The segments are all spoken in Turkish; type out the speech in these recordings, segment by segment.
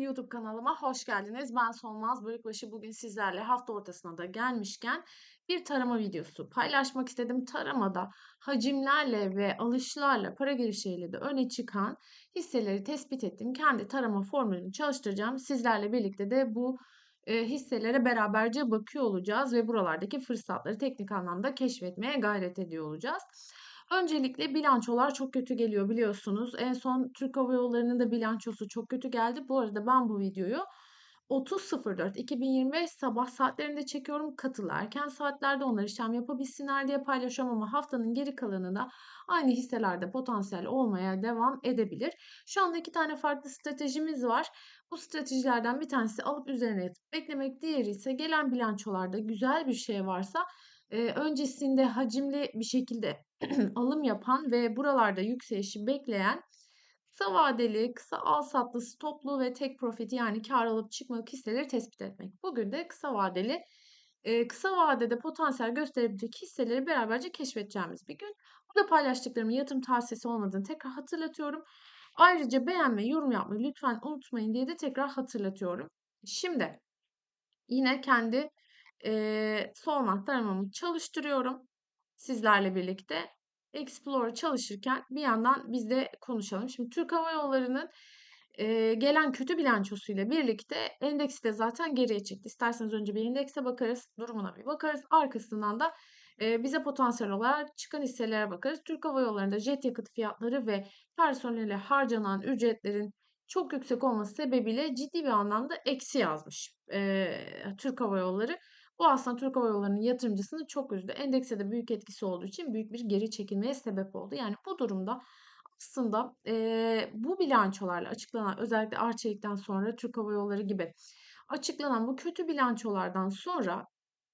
YouTube kanalıma hoş geldiniz. Ben Solmaz Bölükbaşı. Bugün sizlerle hafta ortasına da gelmişken bir tarama videosu paylaşmak istedim. Taramada hacimlerle ve alışlarla para girişleriyle de öne çıkan hisseleri tespit ettim. Kendi tarama formülünü çalıştıracağım. Sizlerle birlikte de bu e, hisselere beraberce bakıyor olacağız ve buralardaki fırsatları teknik anlamda keşfetmeye gayret ediyor olacağız. Öncelikle bilançolar çok kötü geliyor biliyorsunuz. En son Türk Hava Yolları'nın da bilançosu çok kötü geldi. Bu arada ben bu videoyu 30.04.2025 sabah saatlerinde çekiyorum. Katılı erken saatlerde onlar işlem yapabilsinler diye paylaşıyorum ama haftanın geri kalanında aynı hisselerde potansiyel olmaya devam edebilir. Şu anda iki tane farklı stratejimiz var. Bu stratejilerden bir tanesi alıp üzerine beklemek, diğeri ise gelen bilançolarda güzel bir şey varsa e, öncesinde hacimli bir şekilde alım yapan ve buralarda yükselişi bekleyen kısa vadeli, kısa al satlı, stoplu ve tek profit yani kar alıp çıkmalık hisseleri tespit etmek. Bugün de kısa vadeli, e, kısa vadede potansiyel gösterebilecek hisseleri beraberce keşfedeceğimiz bir gün. Burada paylaştıklarımın yatırım tavsiyesi olmadığını tekrar hatırlatıyorum. Ayrıca beğenme, yorum yapmayı lütfen unutmayın diye de tekrar hatırlatıyorum. Şimdi yine kendi e, sormak taramamı çalıştırıyorum sizlerle birlikte. Explorer çalışırken bir yandan biz de konuşalım. Şimdi Türk Hava Yolları'nın e, gelen kötü bilançosuyla birlikte endeksi de zaten geriye çekti. İsterseniz önce bir endekse bakarız, durumuna bir bakarız. Arkasından da e, bize potansiyel olarak çıkan hisselere bakarız. Türk Hava Yolları'nda jet yakıt fiyatları ve personele harcanan ücretlerin çok yüksek olması sebebiyle ciddi bir anlamda eksi yazmış e, Türk Hava Yolları. Bu aslında Türk Hava Yolları'nın yatırımcısını çok üzdü. Endekse de büyük etkisi olduğu için büyük bir geri çekilmeye sebep oldu. Yani bu durumda aslında e, bu bilançolarla açıklanan özellikle Arçelik'ten sonra Türk Hava Yolları gibi açıklanan bu kötü bilançolardan sonra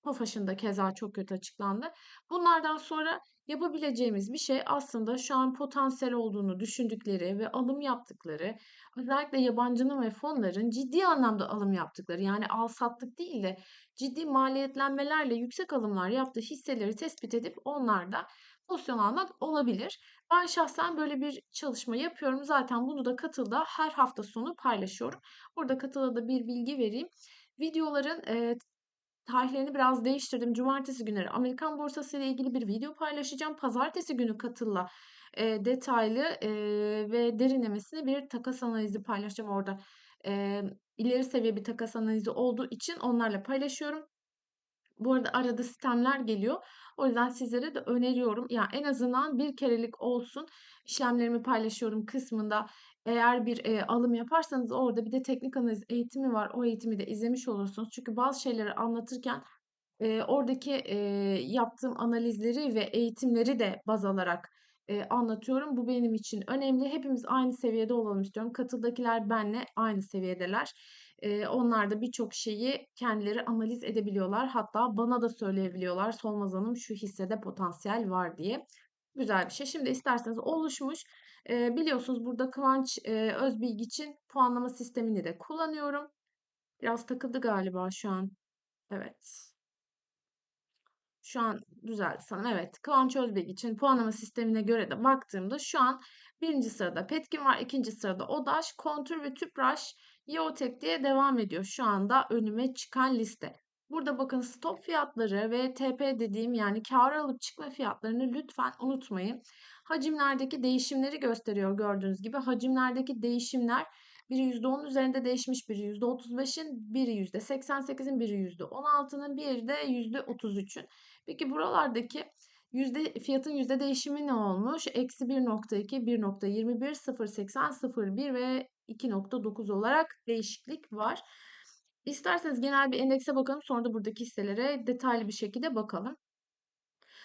Tofaş'ın da keza çok kötü açıklandı. Bunlardan sonra yapabileceğimiz bir şey aslında şu an potansiyel olduğunu düşündükleri ve alım yaptıkları, özellikle yabancının ve fonların ciddi anlamda alım yaptıkları yani al sattık değil de ciddi maliyetlenmelerle yüksek alımlar yaptığı hisseleri tespit edip onlarda pozisyon almak olabilir. Ben şahsen böyle bir çalışma yapıyorum. Zaten bunu da Katıl'da her hafta sonu paylaşıyorum. Burada Katıl'da da bir bilgi vereyim. Videoların e, tarihlerini biraz değiştirdim. Cumartesi günleri Amerikan borsası ile ilgili bir video paylaşacağım. Pazartesi günü katılla e, detaylı e, ve derinlemesine bir takas analizi paylaşacağım orada. E, ileri seviye bir takas analizi olduğu için onlarla paylaşıyorum. Bu arada arada sistemler geliyor. O yüzden sizlere de öneriyorum. Yani en azından bir kerelik olsun işlemlerimi paylaşıyorum kısmında. Eğer bir e, alım yaparsanız orada bir de teknik analiz eğitimi var. O eğitimi de izlemiş olursunuz. Çünkü bazı şeyleri anlatırken e, oradaki e, yaptığım analizleri ve eğitimleri de baz alarak e, anlatıyorum. Bu benim için önemli. Hepimiz aynı seviyede olalım istiyorum. Katıldakiler benle aynı seviyedeler. E, onlar da birçok şeyi kendileri analiz edebiliyorlar. Hatta bana da söyleyebiliyorlar. Solmaz Hanım şu hissede potansiyel var diye. Güzel bir şey. Şimdi isterseniz oluşmuş. E, biliyorsunuz burada Kıvanç e, Özbilgi için puanlama sistemini de kullanıyorum. Biraz takıldı galiba şu an. Evet. Şu an düzeldi sanırım. Evet. Kıvanç Özbilgi için puanlama sistemine göre de baktığımda şu an birinci sırada Petkin var. ikinci sırada Odaş, Kontur ve Tüpraş, Yeotek diye devam ediyor. Şu anda önüme çıkan liste. Burada bakın stop fiyatları ve TP dediğim yani kar alıp çıkma fiyatlarını lütfen unutmayın. Hacimlerdeki değişimleri gösteriyor gördüğünüz gibi. Hacimlerdeki değişimler biri %10 üzerinde değişmiş, biri %35'in, biri %88'in, biri %16'nın, biri de %33'ün. Peki buralardaki yüzde fiyatın yüzde değişimi ne olmuş? Eksi 1.2, 1.21, 0.80, 0.1 ve 2.9 olarak değişiklik var. İsterseniz genel bir endekse bakalım. Sonra da buradaki hisselere detaylı bir şekilde bakalım.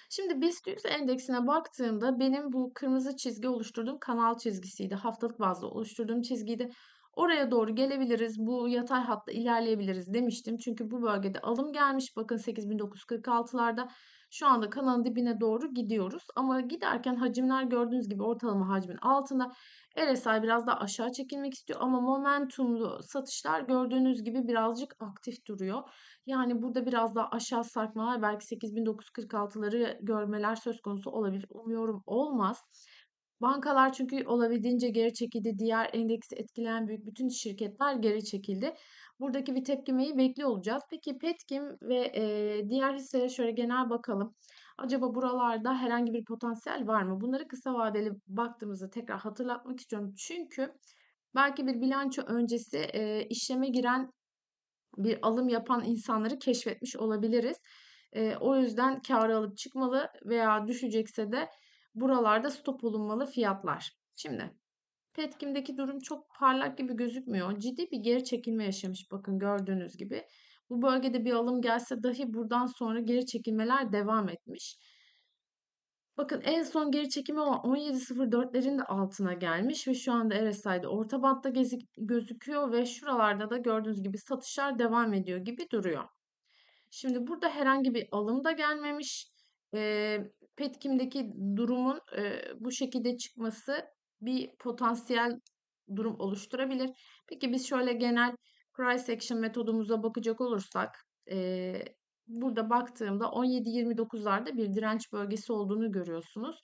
Şimdi BIST 100 endeksine baktığımda benim bu kırmızı çizgi oluşturduğum kanal çizgisiydi. Haftalık bazda oluşturduğum çizgiydi. Oraya doğru gelebiliriz. Bu yatay hatta ilerleyebiliriz demiştim. Çünkü bu bölgede alım gelmiş. Bakın 8946'larda şu anda kanalın dibine doğru gidiyoruz. Ama giderken hacimler gördüğünüz gibi ortalama hacmin altında. RSI biraz daha aşağı çekilmek istiyor ama momentumlu satışlar gördüğünüz gibi birazcık aktif duruyor. Yani burada biraz daha aşağı sarkmalar belki 8946'ları görmeler söz konusu olabilir. Umuyorum olmaz. Bankalar çünkü olabildiğince geri çekildi. Diğer endeksi etkileyen büyük bütün şirketler geri çekildi. Buradaki bir tepkimeyi bekliyor olacağız. Peki Petkim ve e, diğer hisselere şöyle genel bakalım. Acaba buralarda herhangi bir potansiyel var mı? Bunları kısa vadeli baktığımızda tekrar hatırlatmak istiyorum. Çünkü belki bir bilanço öncesi e, işleme giren bir alım yapan insanları keşfetmiş olabiliriz. E, o yüzden kârı alıp çıkmalı veya düşecekse de buralarda stop olunmalı fiyatlar. Şimdi Petkim'deki durum çok parlak gibi gözükmüyor. Ciddi bir geri çekilme yaşamış bakın gördüğünüz gibi. Bu bölgede bir alım gelse dahi buradan sonra geri çekilmeler devam etmiş. Bakın en son geri çekimi olan 17.04'lerin de altına gelmiş ve şu anda RSI'de orta bantta gözüküyor ve şuralarda da gördüğünüz gibi satışlar devam ediyor gibi duruyor. Şimdi burada herhangi bir alım da gelmemiş. E, Petkim'deki durumun e, bu şekilde çıkması bir potansiyel durum oluşturabilir. Peki biz şöyle genel price action metodumuza bakacak olursak e, burada baktığımda 17-29'larda bir direnç bölgesi olduğunu görüyorsunuz.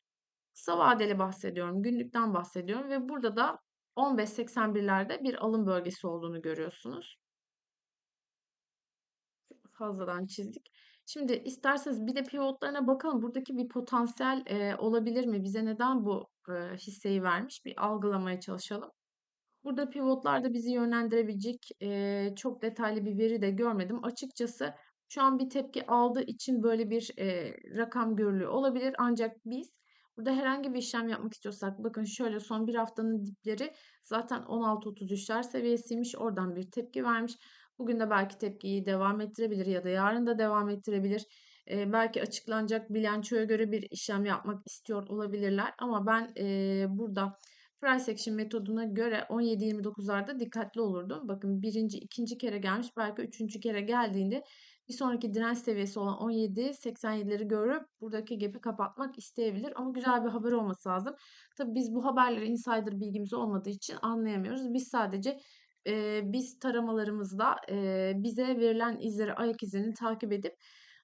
Kısa vadeli bahsediyorum, günlükten bahsediyorum ve burada da 15-81'lerde bir alım bölgesi olduğunu görüyorsunuz. Fazladan çizdik. Şimdi isterseniz bir de pivotlarına bakalım. Buradaki bir potansiyel e, olabilir mi? Bize neden bu e, hisseyi vermiş? Bir algılamaya çalışalım. Burada pivotlarda bizi yönlendirebilecek e, çok detaylı bir veri de görmedim. Açıkçası şu an bir tepki aldığı için böyle bir e, rakam görülüyor olabilir. Ancak biz burada herhangi bir işlem yapmak istiyorsak bakın şöyle son bir haftanın dipleri zaten 16.33'ler seviyesiymiş. Oradan bir tepki vermiş. Bugün de belki tepkiyi devam ettirebilir ya da yarın da devam ettirebilir. E, belki açıklanacak bilançoya göre bir işlem yapmak istiyor olabilirler. Ama ben e, burada price action metoduna göre 17-29'larda dikkatli olurdum. Bakın birinci, ikinci kere gelmiş. Belki üçüncü kere geldiğinde bir sonraki direnç seviyesi olan 17-87'leri görüp buradaki gap'i kapatmak isteyebilir. Ama güzel bir haber olması lazım. Tabii biz bu haberleri insider bilgimiz olmadığı için anlayamıyoruz. Biz sadece e, biz taramalarımızda e, bize verilen izleri, ayak izlerini takip edip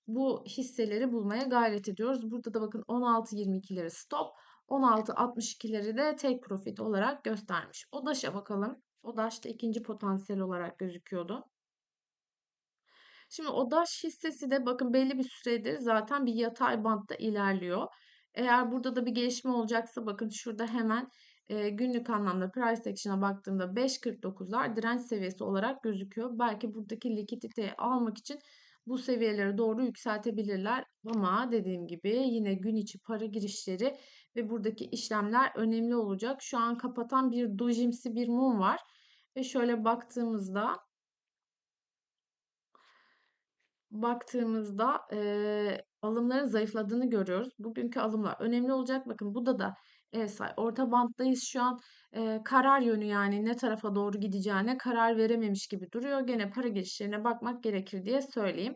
bu hisseleri bulmaya gayret ediyoruz. Burada da bakın 16.22'leri stop, 16.62'leri de take profit olarak göstermiş. ODAŞ'a bakalım. ODAŞ da ikinci potansiyel olarak gözüküyordu. Şimdi ODAŞ hissesi de bakın belli bir süredir zaten bir yatay bantta ilerliyor. Eğer burada da bir gelişme olacaksa bakın şurada hemen e, günlük anlamda price action'a baktığımda 5.49'lar direnç seviyesi olarak gözüküyor. Belki buradaki likiditeyi almak için bu seviyelere doğru yükseltebilirler. Ama dediğim gibi yine gün içi para girişleri ve buradaki işlemler önemli olacak. Şu an kapatan bir dojimsi bir mum var. Ve şöyle baktığımızda baktığımızda e, alımların zayıfladığını görüyoruz. Bugünkü alımlar önemli olacak. Bakın burada da ESI orta banttayız şu an. E, karar yönü yani ne tarafa doğru gideceğine karar verememiş gibi duruyor. Gene para girişlerine bakmak gerekir diye söyleyeyim.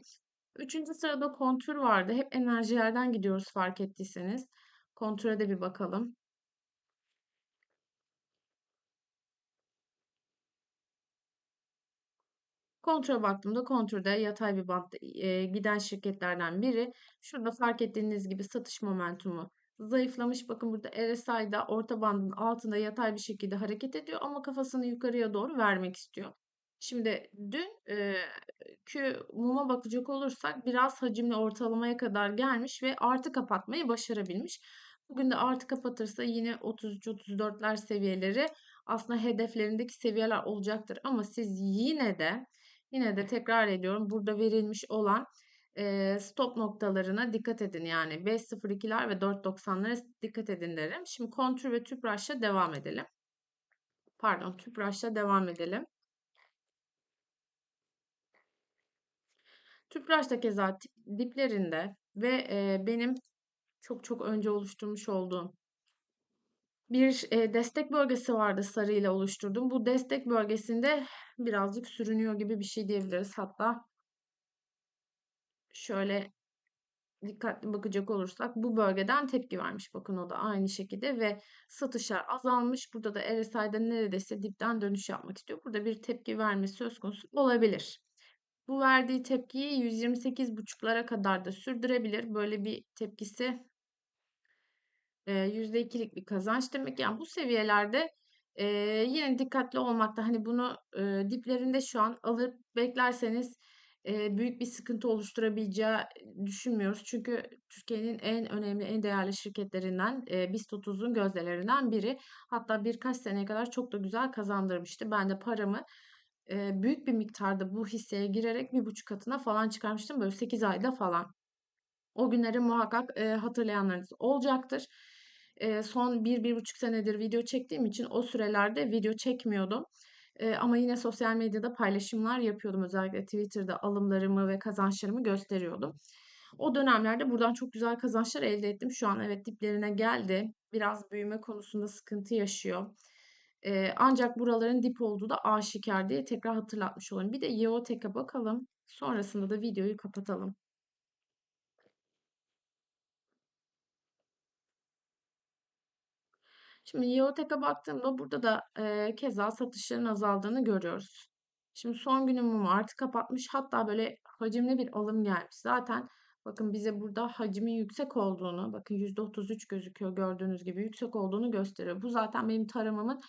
Üçüncü sırada kontür vardı. Hep enerjilerden gidiyoruz fark ettiyseniz. Kontüre de bir bakalım. Kontrol baktığımda kontürde yatay bir bantta e, giden şirketlerden biri. Şurada fark ettiğiniz gibi satış momentumu zayıflamış. Bakın burada RSI'da orta bandın altında yatay bir şekilde hareket ediyor ama kafasını yukarıya doğru vermek istiyor. Şimdi dün e, Q muma bakacak olursak biraz hacimli ortalamaya kadar gelmiş ve artı kapatmayı başarabilmiş. Bugün de artı kapatırsa yine 33-34'ler seviyeleri aslında hedeflerindeki seviyeler olacaktır. Ama siz yine de yine de tekrar ediyorum burada verilmiş olan stop noktalarına dikkat edin. Yani 5.02'ler ve 4.90'lara dikkat edin derim. Şimdi kontür ve tüpraşla devam edelim. Pardon tüpraşla devam edelim. Tüpraş da keza diplerinde ve benim çok çok önce oluşturmuş olduğum bir destek bölgesi vardı sarı ile oluşturdum. Bu destek bölgesinde birazcık sürünüyor gibi bir şey diyebiliriz. Hatta şöyle dikkatli bakacak olursak bu bölgeden tepki vermiş. Bakın o da aynı şekilde ve satışlar azalmış. Burada da RSI'de neredeyse dipten dönüş yapmak istiyor. Burada bir tepki vermesi söz konusu olabilir. Bu verdiği tepkiyi 128.5'lara kadar da sürdürebilir. Böyle bir tepkisi Eee, %2'lik bir kazanç demek. Yani bu seviyelerde, eee, yine dikkatli olmakta, hani, bunu, eee, diplerinde şu an alıp beklerseniz, büyük bir sıkıntı oluşturabileceği düşünmüyoruz. Çünkü Türkiye'nin en önemli, en değerli şirketlerinden, eee, BIST 30'un gözdelerinden biri. Hatta birkaç seneye kadar çok da güzel kazandırmıştı. Ben de paramı, eee, büyük bir miktarda bu hisseye girerek 1,5 katına falan çıkarmıştım. Böyle 8 ayda falan. O günleri muhakkak, eee, hatırlayanlarınız olacaktır. Eee, son 1-1,5 senedir video çektiğim için o sürelerde video çekmiyordum. Eee, ama yine sosyal medyada paylaşımlar yapıyordum. Özellikle Twitter'da alımlarımı ve kazançlarımı gösteriyordum. O dönemlerde buradan çok güzel kazançlar elde ettim. Şu an evet diplerine geldi. Biraz büyüme konusunda sıkıntı yaşıyor. Eee, ancak buraların dip olduğu da aşikâr diye tekrar hatırlatmış olayım. Bir de Yeotek'e bakalım. Sonrasında da videoyu kapatalım. Şimdi Yeotek'e baktığımda burada da, eee, keza satışların azaldığını görüyoruz. Şimdi son günü mumu artı kapatmış. Hatta böyle hacimli bir alım gelmiş. Zaten bakın bize burada hacmin yüksek olduğunu, bakın %33 gözüküyor gördüğünüz gibi yüksek olduğunu gösteriyor. Bu zaten benim taramamın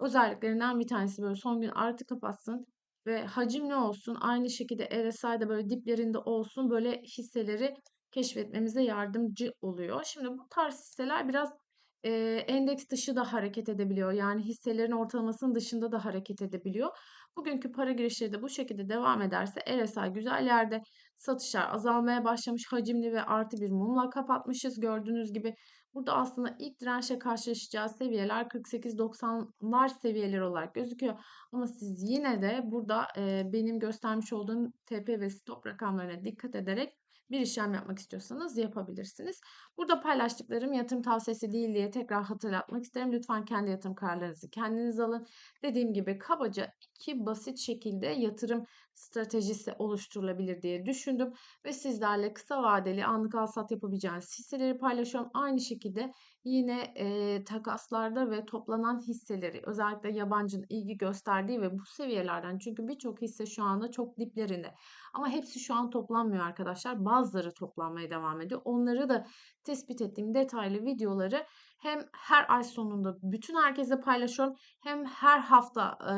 özelliklerinden bir tanesi. Böyle son gün artı kapatsın ve hacim ne olsun? Aynı şekilde RSI'de böyle diplerinde olsun. Böyle hisseleri keşfetmemize yardımcı oluyor. Şimdi bu tarz hisseler biraz Eee, endeks dışı da hareket edebiliyor. Yani hisselerin ortalamasının dışında da hareket edebiliyor. Bugünkü para girişleri de bu şekilde devam ederse RSI güzel yerde satışlar azalmaya başlamış. Hacimli ve artı bir mumla kapatmışız. Gördüğünüz gibi burada aslında ilk dirençle karşılaşacağı seviyeler 48-90'lar seviyeleri olarak gözüküyor. Ama siz yine de burada eee, benim göstermiş olduğum TP ve stop rakamlarına dikkat ederek bir işlem yapmak istiyorsanız yapabilirsiniz. Burada paylaştıklarım yatırım tavsiyesi değil diye tekrar hatırlatmak isterim. Lütfen kendi yatırım kararlarınızı kendiniz alın. Dediğim gibi kabaca iki basit şekilde yatırım stratejisi oluşturulabilir diye düşündüm ve sizlerle kısa vadeli anlık al sat yapabileceğiniz hisseleri paylaşıyorum. Aynı şekilde yine e, takaslarda ve toplanan hisseleri özellikle yabancının ilgi gösterdiği ve bu seviyelerden çünkü birçok hisse şu anda çok diplerinde ama hepsi şu an toplanmıyor arkadaşlar. Bazıları toplanmaya devam ediyor. Onları da tespit ettiğim detaylı videoları hem her ay sonunda bütün herkese paylaşıyorum hem her hafta e,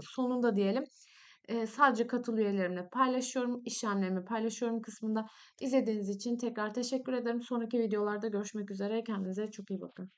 sonunda diyelim e, sadece katıl üyelerimle paylaşıyorum, işlemlerimi paylaşıyorum kısmında. İzlediğiniz için tekrar teşekkür ederim. Sonraki videolarda görüşmek üzere. Kendinize çok iyi bakın.